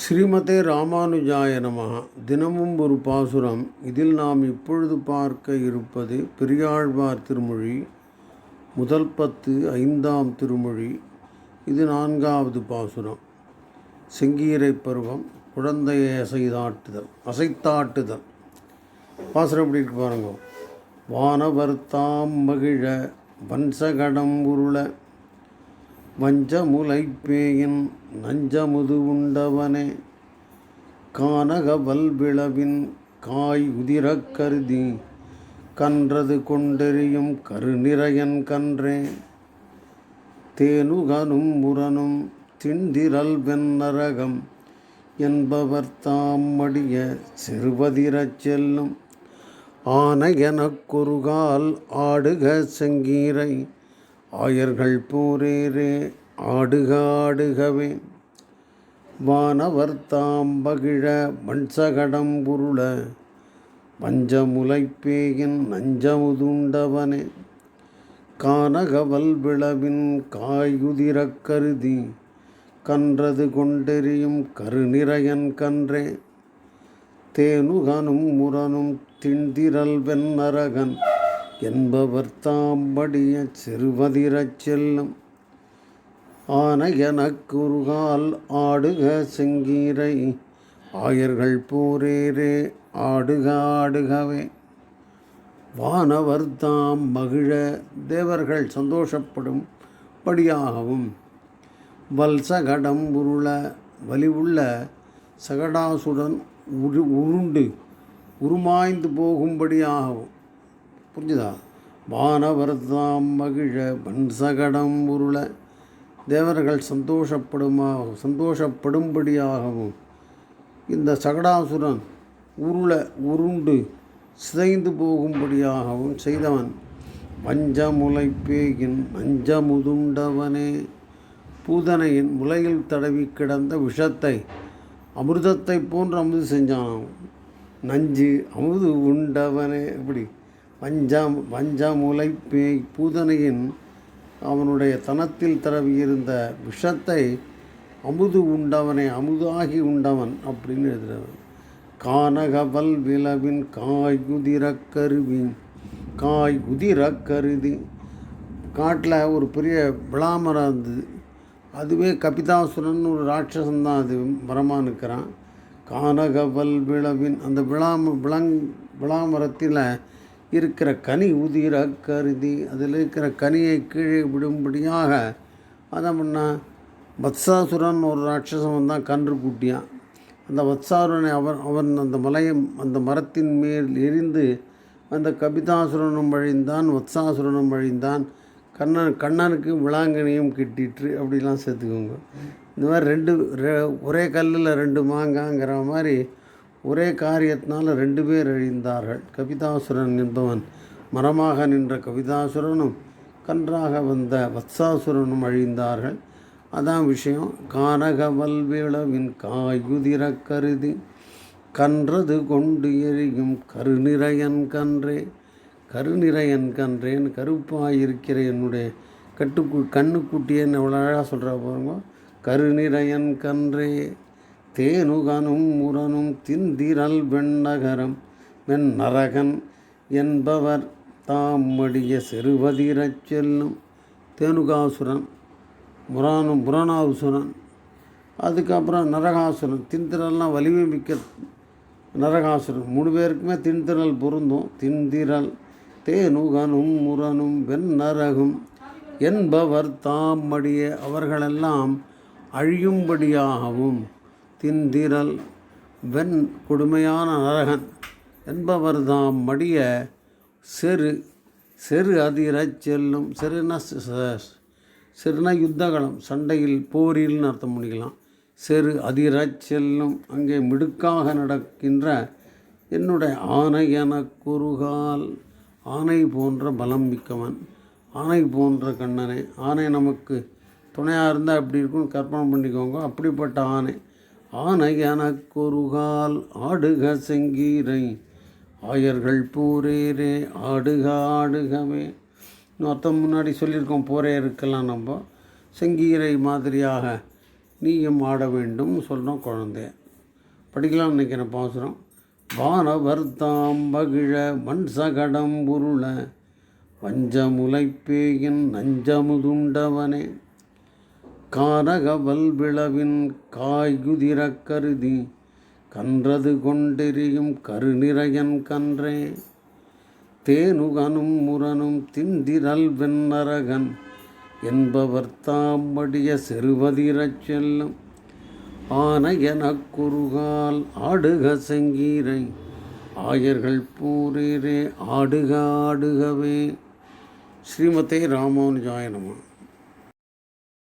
ஸ்ரீமதே ராமானுஜாய நமகா தினமும் ஒரு பாசுரம். இதில் நாம் இப்பொழுது பார்க்க இருப்பது பெரியாழ்வார் திருமொழி முதல் பத்து ஐந்தாம் திருமொழி. இது நான்காவது பாசுரம். செங்கீரை பருவம் குழந்தையை அசைதாட்டுதல் அசைத்தாட்டுதல். பாசுரம் எப்படி இருக்கு பாருங்க. வானவர் தாம் மகிழ வன்சகடம் உருள வஞ்சமுலைப்பேயின் நஞ்சமுது உண்டவனே. கானக வல்விளவின் காய் உதிரக் கருதி கன்றது கொண்டெறியும் கருநிறையன் கன்றே. தேனுகனும் முரனும் திண்டிரல் வெண்ணரகம் என்பவர் தாம் மடிய சிறுவதிரச் செல்லும். ஆன எனக்கொருகால் ஆடுக செங்கீரை ஆயர்கள் போரேரே ஆடுக ஆடுகவே வானவர் தாம் பகிழ வன்சகடம் உருள வஞ்சமுலைப்பேயின் நஞ்சமுதுண்டவனே. கானகவல் விளவின் காயுதிரக் கருதி கன்றது கொண்டெறியும் கருநிறையன் கன்றே. தேனுகனும் முரனும் திண்டிரல் வெண்ணரகன் என்பவர் தாம்படிய சிறுவதிரச் செல்லும். ஆன ஆடுக செங்கீரை ஆயர்கள் போரேரே ஆடுக ஆடுகவே. வானவர் தாம் மகிழ தேவர்கள் சந்தோஷப்படும் படியாகவும் வல்சகடம் உருள வலிவுள்ள சகடாசுடன் உரு உருண்டு உருமாய்ந்து போகும்படியாகவும் புரிஞ்சுதா? வானவர் தாம் மகிழ வன்சகடம் உருள தேவர்கள் சந்தோஷப்படுமா சந்தோஷப்படும்படியாகவும். இந்த சகடாசுரன் உருள உருண்டு சிதைந்து போகும்படியாகவும் செய்தவன் வஞ்சமுலை பேகின் நஞ்சமுதுண்டவனே பூதனையின் முலையில் தடவி கிடந்த விஷத்தை அமிர்தத்தை போன்று அமுது செஞ்சானாம். நஞ்சு அமுது உண்டவனே இப்படி வஞ்சம் வஞ்சமுலை பேய் பூதனையின் அவனுடைய தனத்தில் தரவியிருந்த விஷத்தை அமுது உண்டவனே அமுதாகி உண்டவன் அப்படின்னு எழுதுகிறவன் கானகவல் விளவின் காய் உதிரக் கருவின் காய் உதிரக் கருதி. காட்டில் ஒரு பெரிய விளாமரம் இருந்தது. அதுவே கபிதாசுரன் ஒரு ராட்சசன் தான். அது மரமாக நிற்கிறான் கானகவல் விளவின் அந்த விளாம விளங் விளாமரத்தில் இருக்கிற கனி உதிர கருதி அதில் இருக்கிற கனியை கீழே விடும்படியாக அதை பண்ண வத்சாசுரன் ஒரு ராட்சசன் வந்தான் கன்று கூட்டியான் அந்த வத்சாசுரனை அவன் அவன் அந்த மலையை அந்த மரத்தின் மேல் எரிந்து அந்த கபிதாசுரனும் அழிந்தான் வத்சாசுரனும் அழிந்தான். கண்ணன் கண்ணனுக்கு விளாங்கனையும் கிட்டிட்டு அப்படிலாம் சேர்த்துக்கோங்க. இந்த மாதிரி ரெண்டு ரெ- ஒரே கல்லில் ரெண்டு மாங்காங்கிற மாதிரி ஒரே காரியத்தினால் ரெண்டு பேர் அழிந்தார்கள். கவிதாசுரன் என்பவன் மரமாக நின்ற கவிதாசுரனும் கன்றாக வந்த வத்சாசுரனும் அழிந்தார்கள். அதான் விஷயம். காரகவல்விளவின் காயுதிர கருதி கன்றது கொண்டு எரியும் கருநிறையன் கன்றே. கருநிறையன் கன்றேன் கருப்பாயிருக்கிற என்னுடைய கட்டுக்கு கண்ணுக்குட்டியன்னு எவ்வளோ அழகாக சொல்கிறா பாருங்க. கருநிறையன் கன்றே. தேனுகனும் முரனும் திந்திரல் வெண்ணகரம் வெண்ணரகன் என்பவர் தாம்மடிய செருவதிரச் செல்லும் தேனுகாசுரன் முரானும் முரணாசுரன் அதுக்கப்புறம் நரகாசுரன். தின்திரல்லாம் வலிமை மிக்க நரகாசுரன். மூணு பேருக்குமே தின்திரல் பொருந்தும். தின்திரல் தேனுகனும் முரனும் வெண்ணரகும் என்பவர் தாம்மடிய அவர்களெல்லாம் அழியும்படியாகவும் தின்திரல் வெண் கொடுமையான நரகன் என்பவர் தாம் மடிய செரு செரு அதிரச் செல்லும் செருன செருனா யுத்தகலம் சண்டையில் போரில்னு அர்த்தம் பண்ணிக்கலாம் செரு அதிரச் செல்லும் அங்கே மிடுக்காக நடக்கின்ற என்னுடைய ஆணை குறுகால் ஆணை போன்ற பலம் மிக்கவன் ஆணை போன்ற கண்ணனே ஆணை நமக்கு துணையாக இருந்தால் எப்படி இருக்கும்னு கற்பனை பண்ணிக்கோங்க. அப்படிப்பட்ட ஆணை ஆணை எனக்கொருகால் ஆடுக செங்கீரை. ஆயர்கள் பூரேரே ஆடுக ஆடுகவே இன்னும் முன்னாடி சொல்லியிருக்கோம் போரே இருக்கலாம் நம்ம. செங்கீரை மாதிரியாக நீயும் ஆட வேண்டும் சொல்கிறோம் குழந்தைய படிக்கலாம் நினைக்கிறேன் பாசுரம் வானவர் தாம் பகிழ மண் சகடம் உருள வஞ்சமுலைப்பேயின் நஞ்சமுதுண்டவனே. கானகவல் விளவின் காய்குதிரக் கருதி கன்றது கொண்டெறியும் கருநிறையன் கன்றே. தேனுகனும் முரனும் திந்திரல் வெண்ணரகன் என்பவர் தாம்படிய செருவதிரச் செல்லும். ஆன எனக் குறுகால் ஆடுக செங்கீரை ஆயர்கள் பூரீரே ஆடுக ஆடுகவே. ஸ்ரீமதே ராமானுஜாயனமா